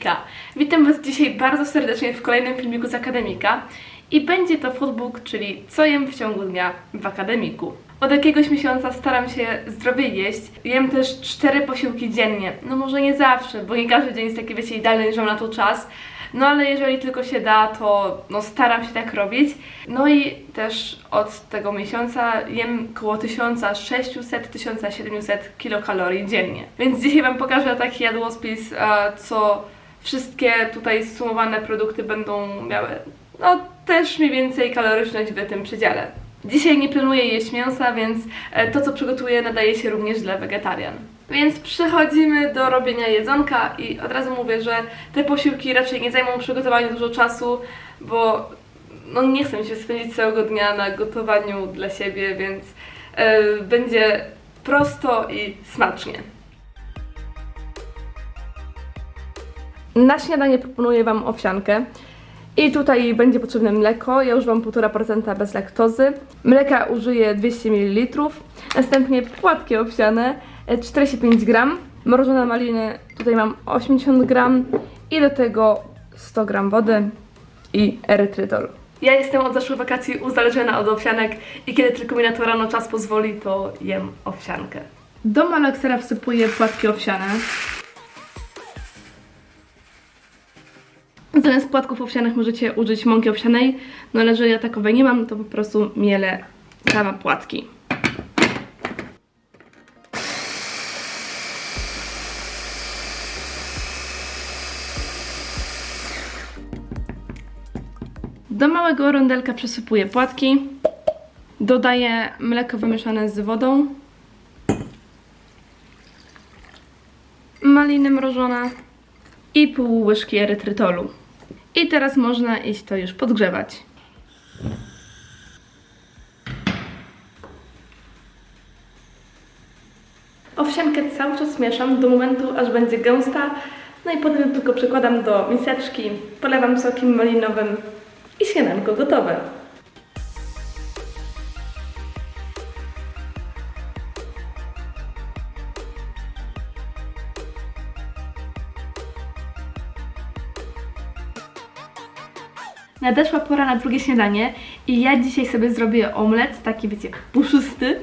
Akademika. Witam Was dzisiaj bardzo serdecznie w kolejnym filmiku z Akademika i będzie to foodbook, czyli co jem w ciągu dnia w Akademiku. Od jakiegoś miesiąca staram się zdrowie jeść. Jem też cztery posiłki dziennie. No może nie zawsze, bo nie każdy dzień jest taki, wiecie, idealny, że mam na to czas. No ale jeżeli tylko się da, to no, staram się tak robić. No i też od tego miesiąca jem około 1600-1700 kilokalorii dziennie. Więc dzisiaj Wam pokażę taki jadłospis, e, co wszystkie tutaj sumowane produkty będą miały. No też mniej więcej kaloryczność w tym przedziale. Dzisiaj nie planuję jeść mięsa, więc e, to co przygotuję nadaje się również dla wegetarian. Więc przechodzimy do robienia jedzonka i od razu mówię, że te posiłki raczej nie zajmą przygotowaniu dużo czasu, bo no nie chcę się spędzić całego dnia na gotowaniu dla siebie, więc e, będzie prosto i smacznie. Na śniadanie proponuję Wam owsiankę. I tutaj będzie potrzebne mleko. Ja używam 1,5% bez laktozy. Mleka użyję 200 ml. Następnie płatki owsiane e, 45 gram. Mrożone maliny tutaj mam 80 gram. I do tego 100 gram wody i erytrytol. Ja jestem od zeszłych wakacji uzależniona od owsianek i kiedy tylko mi na to rano czas pozwoli, to jem owsiankę. Do malaksera wsypuję płatki owsiane. Zamiast płatków owsianych możecie użyć mąki owsianej, no ale jeżeli ja takowej nie mam, to po prostu mielę same płatki. Do małego rondelka przesypuję płatki. Dodaję mleko wymieszane z wodą. Maliny mrożone i pół łyżki erytrytolu. I teraz można iść to już podgrzewać. Owsiankę cały czas mieszam do momentu, aż będzie gęsta. No i potem tylko przekładam do miseczki, polewam sokiem malinowym i śniadanko gotowe. Nadeszła pora na drugie śniadanie i ja dzisiaj sobie zrobię omlet, taki wiecie, puszysty,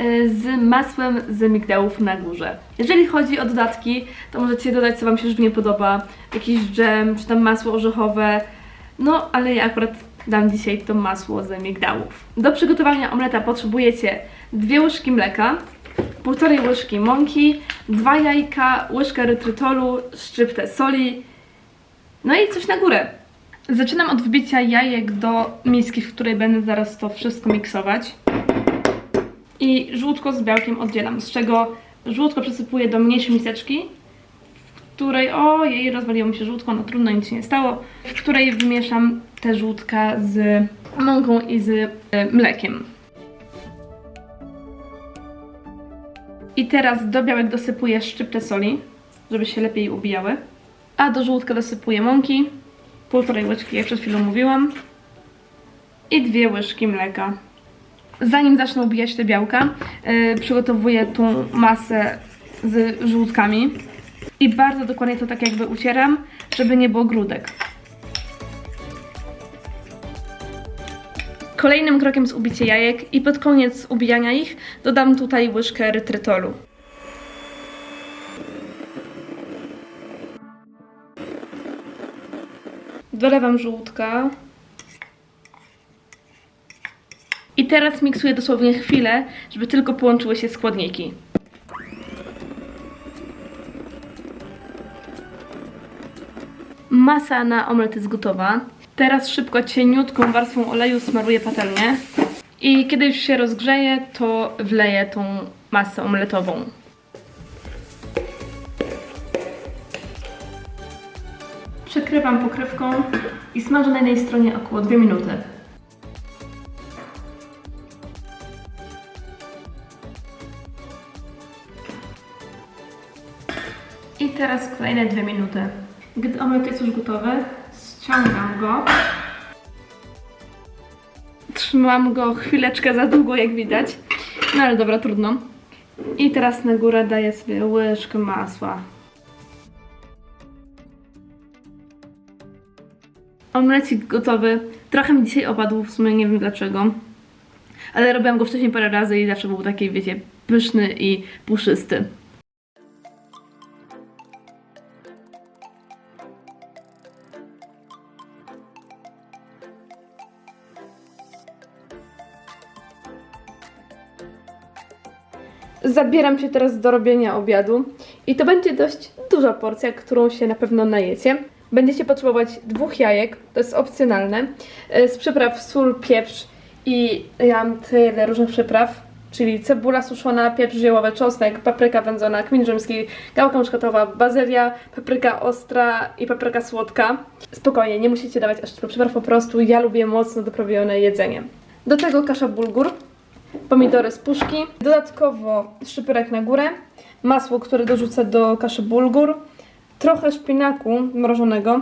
y, z masłem z migdałów na górze. Jeżeli chodzi o dodatki, to możecie dodać co Wam się żywnie podoba, jakiś dżem, czy tam masło orzechowe, no ale ja akurat dam dzisiaj to masło z migdałów. Do przygotowania omleta potrzebujecie dwie łyżki mleka, półtorej łyżki mąki, dwa jajka, łyżkę erytrytolu, szczyptę soli, no i coś na górę. Zaczynam od wbicia jajek do miski, w której będę zaraz to wszystko miksować. I żółtko z białkiem oddzielam, z czego żółtko przesypuję do mniejszej miseczki, w której, o jej rozwaliło mi się żółtko, no trudno, nic się nie stało, w której wymieszam te żółtka z mąką i z y, mlekiem. I teraz do białek dosypuję szczyptę soli, żeby się lepiej ubijały. A do żółtka dosypuję mąki, półtorej łyżki, jak przed chwilą mówiłam. I dwie łyżki mleka. Zanim zacznę ubijać te białka, yy, przygotowuję tą masę z żółtkami. I bardzo dokładnie to tak jakby ucieram, żeby nie było grudek. Kolejnym krokiem jest ubicie jajek i pod koniec ubijania ich dodam tutaj łyżkę erytrytolu. Dolewam żółtka. I teraz miksuję dosłownie chwilę, żeby tylko połączyły się składniki. Masa na omlet jest gotowa. Teraz szybko cieniutką warstwą oleju smaruję patelnię. I kiedy już się rozgrzeje, to wleję tą masę omletową. Przekrywam pokrywką i smażę na jednej stronie około 2 minuty. I teraz kolejne 2 minuty. Gdy omlet jest już gotowy, ściągam go. Trzymałam go chwileczkę za długo, jak widać. No ale dobra, trudno. I teraz na górę daję sobie łyżkę masła. Omlecik gotowy. Trochę mi dzisiaj opadł, w sumie nie wiem dlaczego. Ale robiłam go wcześniej parę razy i zawsze był taki, wiecie, pyszny i puszysty. Zabieram się teraz do robienia obiadu i to będzie dość duża porcja, którą się na pewno najecie. Będziecie potrzebować dwóch jajek, to jest opcjonalne, e, z przypraw sól, pieprz i ja mam tyle różnych przypraw, czyli cebula suszona, pieprz ziołowy, czosnek, papryka wędzona, kmin rzymski, gałka muszkatowa, bazylia, papryka ostra i papryka słodka. Spokojnie, nie musicie dawać aż tylu przypraw, po prostu ja lubię mocno doprawione jedzenie. Do tego kasza bulgur, pomidory z puszki, dodatkowo szczypyrek na górę, masło, które dorzucę do kaszy bulgur, trochę szpinaku mrożonego.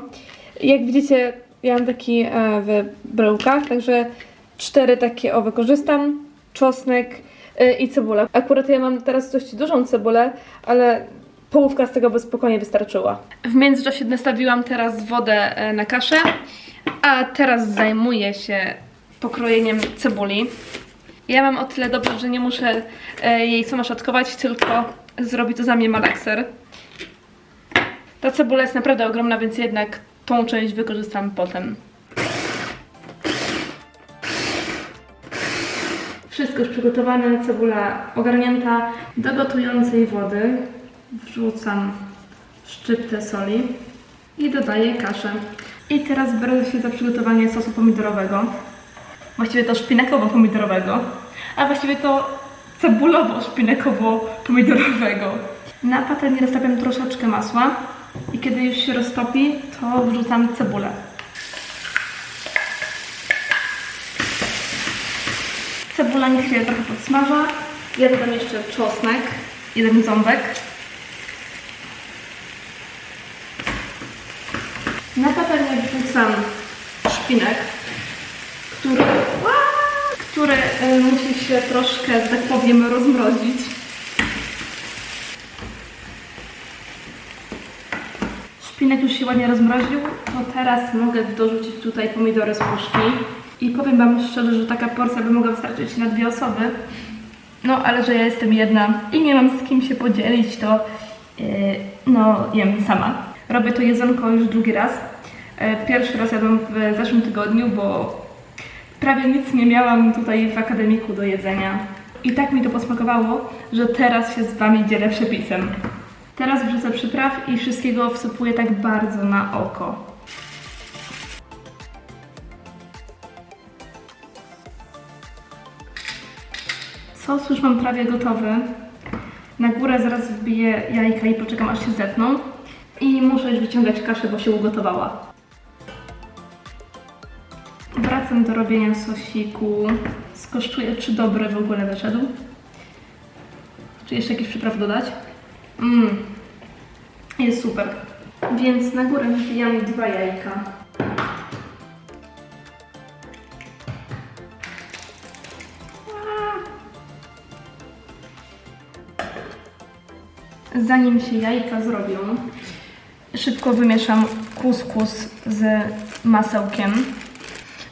Jak widzicie, ja mam taki e, w bryłkach, także cztery takie o wykorzystam, czosnek e, i cebula. Akurat ja mam teraz dość dużą cebulę, ale połówka z tego by spokojnie wystarczyła. W międzyczasie nastawiłam teraz wodę e, na kaszę, a teraz zajmuję się pokrojeniem cebuli. Ja mam o tyle dobrze, że nie muszę jej sama szatkować, tylko zrobi to za mnie malakser. Ta cebula jest naprawdę ogromna, więc jednak tą część wykorzystam potem. Wszystko już przygotowane, cebula ogarnięta. Do gotującej wody wrzucam szczyptę soli i dodaję kaszę. I teraz biorę się za przygotowanie sosu pomidorowego. Właściwie to szpinakowo-pomidorowego, a właściwie to cebulowo-szpinakowo-pomidorowego. Na patelni roztapiam troszeczkę masła i kiedy już się roztopi, to wrzucam cebulę. Cebula niech się trochę podsmaża. Ja dodam jeszcze czosnek, jeden ząbek. Na patelnię wrzucam szpinek, który, który y, musi się troszkę, że tak powiem, rozmrozić. Szpinek już się ładnie rozmroził, to teraz mogę dorzucić tutaj pomidory z puszki. I powiem Wam szczerze, że taka porcja by mogła wystarczyć na dwie osoby. No, ale że ja jestem jedna i nie mam z kim się podzielić, to yy, no, jem sama. Robię to jedzonko już drugi raz. Yy, Pierwszy raz jadłam w zeszłym tygodniu, bo prawie nic nie miałam tutaj w akademiku do jedzenia. I tak mi to posmakowało, że teraz się z Wami dzielę przepisem. Teraz wrzucę przypraw i wszystkiego wsypuję tak bardzo na oko. Sos już mam prawie gotowy. Na górę zaraz wbiję jajka i poczekam aż się zetną. I muszę już wyciągać kaszę, bo się ugotowała. Wracam do robienia sosiku. Skosztuję, czy dobry w ogóle wyszedł. Czy jeszcze jakiś przypraw dodać? Mmm, jest super. Więc na górę wbijam dwa jajka. Zanim się jajka zrobią, szybko wymieszam kuskus z masełkiem.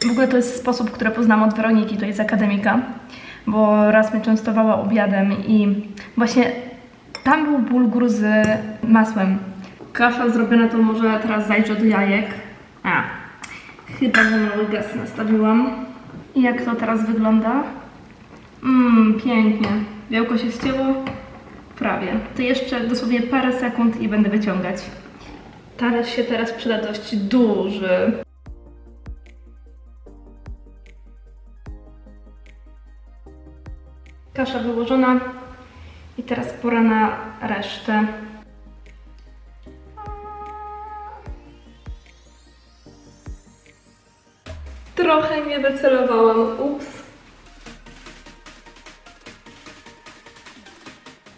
W ogóle to jest sposób, który poznałam od Weroniki, to jest akademika, bo raz mnie częstowała obiadem i właśnie tam był bulgur z masłem. Kasza zrobiona to może teraz zajrzę do jajek. A, chyba za mały gaz nastawiłam. I jak to teraz wygląda? Mmm, pięknie. Białko się ścięło? Prawie. To jeszcze dosłownie parę sekund i będę wyciągać. Talerz się teraz przyda dość duży. Kasza wyłożona i teraz pora na resztę. Trochę nie wycelowałam, ups.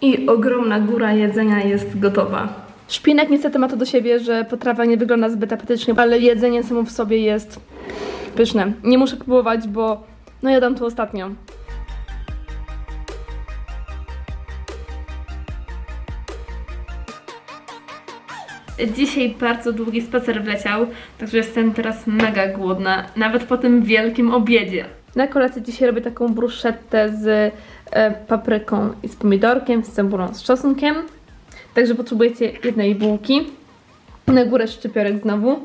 I ogromna góra jedzenia jest gotowa. Szpinek niestety ma to do siebie, że potrawa nie wygląda zbyt apetycznie, ale jedzenie samo w sobie jest pyszne. Nie muszę próbować, bo no jadam to ostatnio. Dzisiaj bardzo długi spacer wleciał, także jestem teraz mega głodna, nawet po tym wielkim obiedzie. Na kolację dzisiaj robię taką bruszettę z e, papryką i z pomidorkiem, z cebulą, z czosnkiem. Także potrzebujecie jednej bułki. Na górę szczypiorek znowu.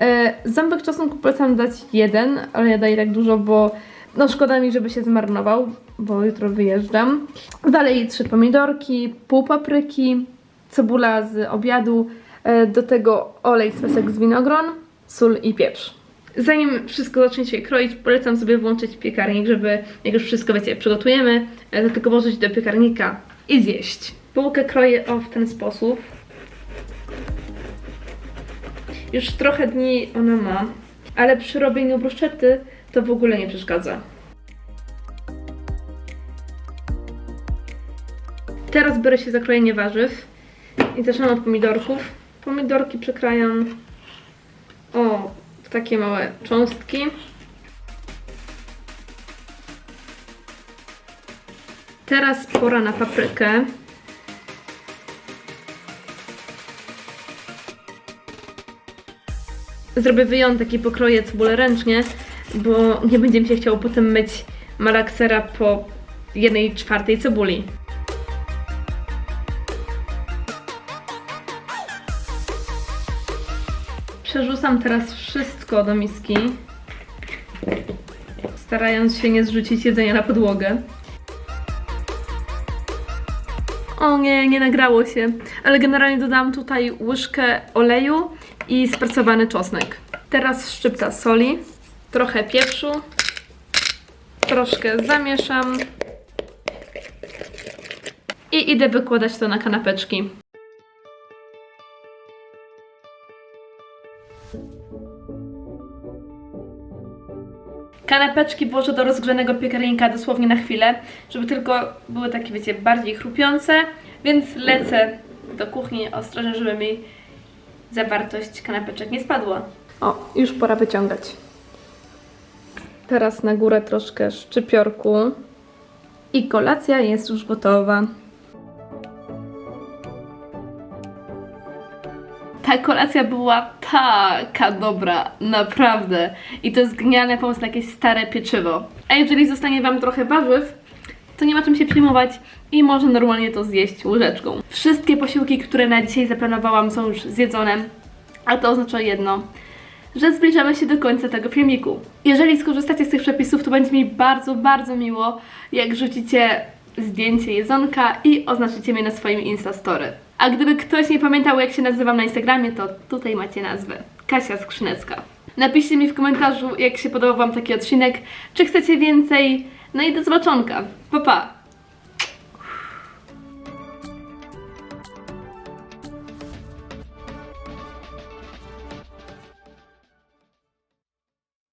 E, ząbek czosnku polecam dać jeden, ale ja daję tak dużo, bo no szkoda mi, żeby się zmarnował, bo jutro wyjeżdżam. Dalej trzy pomidorki, pół papryki, cebula z obiadu, do tego olej z pesek z winogron, sól i pieprz. Zanim wszystko zaczniecie kroić, polecam sobie włączyć piekarnik, żeby jak już wszystko wiecie, przygotujemy, e, to tylko włożyć do piekarnika i zjeść. Bułkę kroję o w ten sposób. Już trochę dni ona ma, ale przy robieniu bruszczety to w ogóle nie przeszkadza. Teraz biorę się za krojenie warzyw i zaczynam od pomidorków. Pomidorki przekrajam o w takie małe cząstki. Teraz pora na paprykę. Zrobię wyjątek i pokroję cebulę ręcznie, bo nie będzie mi się chciało potem myć malaksera po jednej czwartej cebuli. Przerzucam teraz wszystko do miski, starając się nie zrzucić jedzenia na podłogę. O nie, nie nagrało się, ale generalnie dodałam tutaj łyżkę oleju i spracowany czosnek. Teraz szczypta soli, trochę pieprzu, troszkę zamieszam i idę wykładać to na kanapeczki. Kanapeczki włożę do rozgrzanego piekarnika dosłownie na chwilę, żeby tylko były takie, wiecie, bardziej chrupiące, więc lecę do kuchni ostrożnie, żeby mi zawartość kanapeczek nie spadła. O, już pora wyciągać. Teraz na górę troszkę szczypiorku i kolacja jest już gotowa. Ta kolacja była taka dobra, naprawdę. I to jest genialny pomysł na jakieś stare pieczywo. A jeżeli zostanie Wam trochę warzyw, to nie ma czym się przejmować i można normalnie to zjeść łyżeczką. Wszystkie posiłki, które na dzisiaj zaplanowałam są już zjedzone, a to oznacza jedno, że zbliżamy się do końca tego filmiku. Jeżeli skorzystacie z tych przepisów, to będzie mi bardzo, bardzo miło, jak rzucicie zdjęcie jedzonka i oznaczycie mnie na swoim Instastory. A gdyby ktoś nie pamiętał, jak się nazywam na Instagramie, to tutaj macie nazwę. Kasia Skrzynecka. Napiszcie mi w komentarzu, jak się podobał Wam taki odcinek, czy chcecie więcej. No i do zobaczonka. Pa, pa!